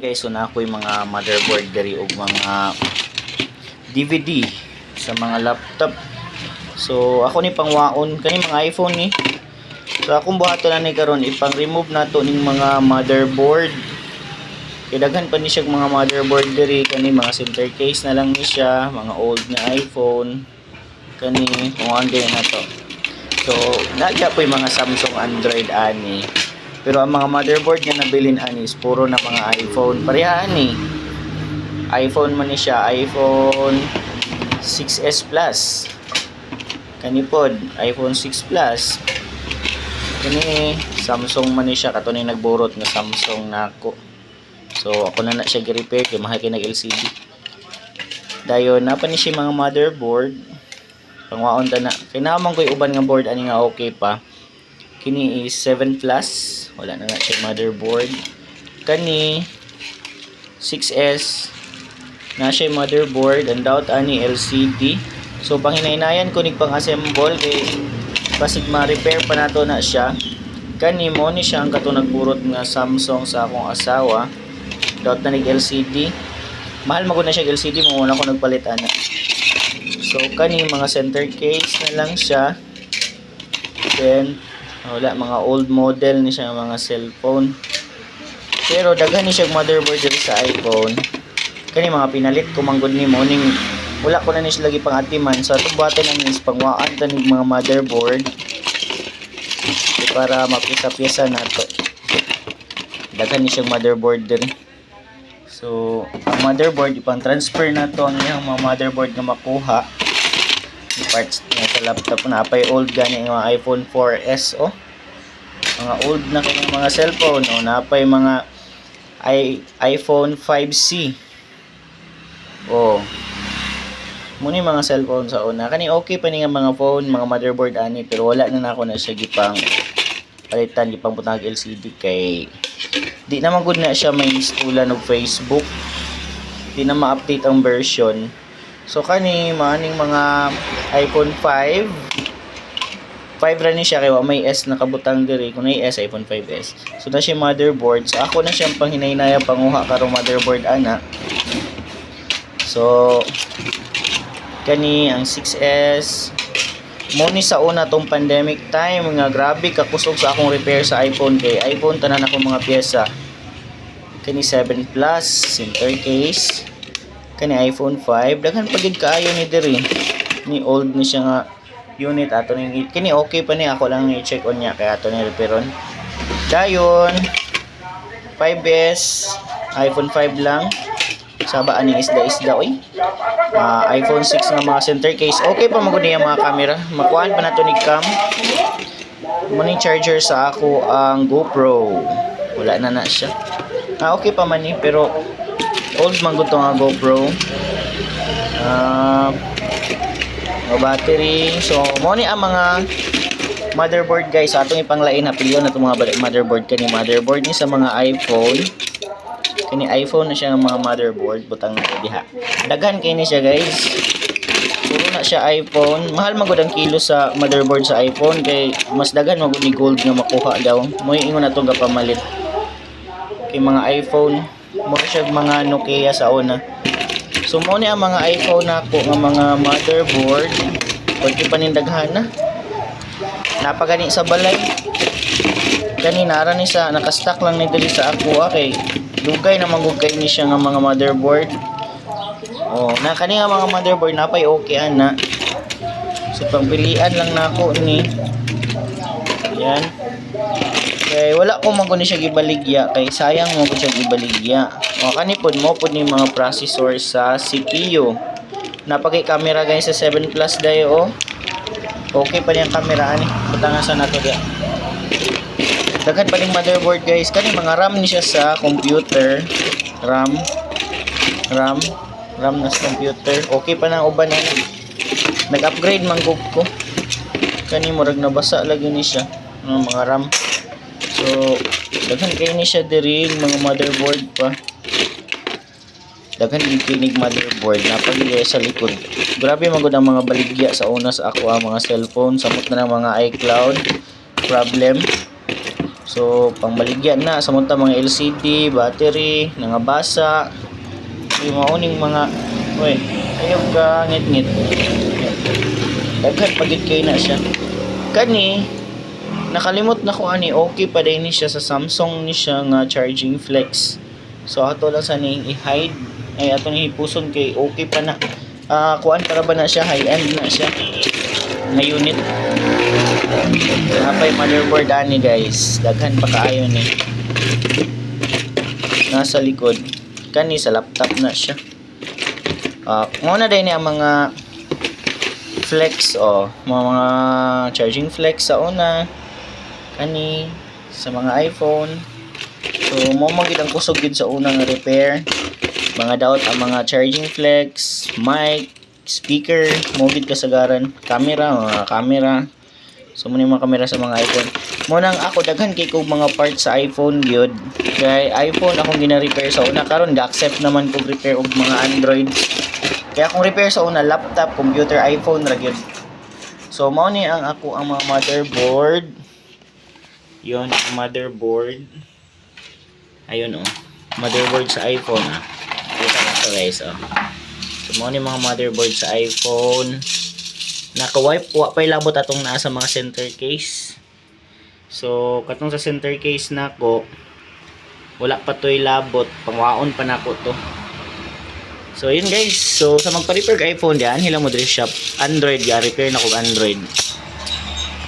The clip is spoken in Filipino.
guys so na ako yung mga motherboard diri og mga DVD sa mga laptop. So ako ni pangwaon kani mga iPhone ni. So akong buhaton na ni karon ipang remove nato ning mga motherboard. Kay pa ni siya mga motherboard diri kani mga center case na lang ni siya mga old na iPhone kani ano din na to. So nagya po yung mga Samsung Android ani pero ang mga motherboard nga nabilin ani is puro na mga iPhone. Pareha ani. iPhone man ni siya, iPhone 6s Plus. Kani pod, iPhone 6 Plus. Kani Samsung man ni siya kato ni nagburot nga Samsung nako. So ako na na siya gi-repair kay mahal kay LCD. Dayon na pa ni siya mga motherboard. Pangwaon ta na. Kay naman ko'y uban nga board ani nga okay pa kini is 7 plus. Wala na siya motherboard. Kani 6s na siya motherboard. And doubt ani LCD so panghinaynayan ko nig pang assemble kay basig ma-repair pa nato na siya. Kani mo ni siya ang kato nagburot nga Samsung sa akong asawa. Doubt na nig LCD mahal magud na siya LCD mo una ko nagpalit ana. So kani mga center case na lang siya. Then wala mga old model ni siya mga cellphone. Pero daghan ni siya motherboard diri sa iPhone. Kani mga pinalit ko manggod ni morning. Wala ko na ni siya lagi pang atiman. So atong buhatan na is pangwaan tanig mga motherboard. Para mapisa-pisa nato daghan ni siya motherboard diri so ang motherboard ipang transfer na to ang mga motherboard nga makuha. Parts niya laptop na apay old gani yung mga iPhone 4S oh. Mga old na kanyang mga cellphone oh. Napay mga i iPhone 5C oh. Muni mga cellphone sa una. Kani okay pa ni nga mga phone mga motherboard ani pero wala na nako na siya gipang palitan gipang butang LCD kay di naman good na siya may instalan og Facebook. Di na ma-update ang version. So kani maning mga iPhone 5 5 ra ni siya kay wa may S nakabutang diri kung may S iPhone 5s. So na siya motherboard. So ako na siyang panghinay-naya panguha karong motherboard ana. So kani ang 6s mo ni sa una tong pandemic time nga grabe ka kusog sa akong repair sa iPhone kay iPhone tanan ako mga pyesa. Kani 7 Plus center case kani iPhone 5 daghan pa gid kaayo ni diri ni old ni siya nga unit ato ni kini okay pa ni ako lang i-check on niya kay ato ni repairon dayon 5S iPhone 5 lang. Saba aning isda-isda oy. Ah, iPhone 6 nga mga center case. Okay pa magud niya mga camera. Makuan pa nato ni cam. Muni charger sa ako ang GoPro. Wala na na siya. Ah okay pa man ni pero old man gud to nga GoPro. Ah, uh, battery. So, mo ni ang mga motherboard guys. Atong ipanglain na pilyon na itong mga motherboard kani motherboard ni sa mga iPhone. Kani iPhone na siya ang mga motherboard butang na diha. Daghan kay ni siya guys. Puro na siya iPhone. Mahal magud ang kilo sa motherboard sa iPhone kay mas daghan magud ni gold nga makuha daw. Mo ingon na to pamalit. Kay mga iPhone mo siya mga Nokia sa una. So mo ni ang mga iPhone nako nga mga motherboard pwede pa ning daghan na. Napagani sa balay. Kani nara ni sa naka-stock lang ni diri sa ako ah, kay dugay na manggugay ni siya nga mga motherboard. Oh, na kani nga mga motherboard napay okay ana. So pangpilian lang nako ni. Yan. Kay wala ko man ni siya gibaligya kay sayang mo ko siya gibaligya. O kani pod mo pod ni mga processor sa CPU. Napagay camera guys sa 7 Plus dayo oh. Okay pa niyang camera ani. Butanga sa nato dia. Daghan pa ning motherboard guys. Kani mga RAM ni siya sa computer. RAM. RAM. RAM na sa computer. Okay pa na uban na. Nag-upgrade man ko. Kani murag nabasa lagi ni siya. Ang mga RAM. So, daghan kay ni siya diri mga motherboard pa. Daghan din kinig motherboard napagili sa likod. Grabe man gud ang mga baligya sa una sa ako ang mga cellphone, samot na ng mga iCloud problem. So, pangbaligyan na sa mga mga LCD, battery, nangabasa. Yung mga uning mga Uy, ayaw ka ngit-ngit. Daghan pagit na siya. Kani, nakalimot na ko ani okay pa din siya sa Samsung ni siya nga charging flex. So ato lang sa ning i-hide ay ato ni hipuson kay okay pa na. Ah, kuan para ba na siya high end na siya. Na unit. Napay motherboard ani guys. Daghan pa kaayo ni. Nasa likod. Kani sa laptop na siya. Ah, muna din ni ang mga flex o mga, mga charging flex sa una kani sa mga iPhone. So mo magid ang kusog gid sa unang repair. Mga daot ang mga charging flex mic speaker mo gid kasagaran. Camera mga camera. So mo mga camera sa mga iPhone. Mo nang ako daghan kay kog mga parts sa iPhone gyud. Kay iPhone akong gina-repair sa una. Karon ga-accept naman kog repair og mga Android. Kaya kung repair sa una, laptop, computer, iPhone, ra gyud. So, mao ni ang ako ang mga motherboard. Yon ang motherboard. Ayun oh. Motherboard sa iPhone ah. Kita na to guys oh. So, ni mga motherboard sa iPhone. Naka-wipe, wa pa'y labot atong naa sa mga center case. So, katong sa center case nako, wala pa to'y labot. Pangwaon pa nako to. So, yun guys. So, sa magpa-repair ka iPhone, diyan, hila mo diri shop. Android, ya, repair na kog Android.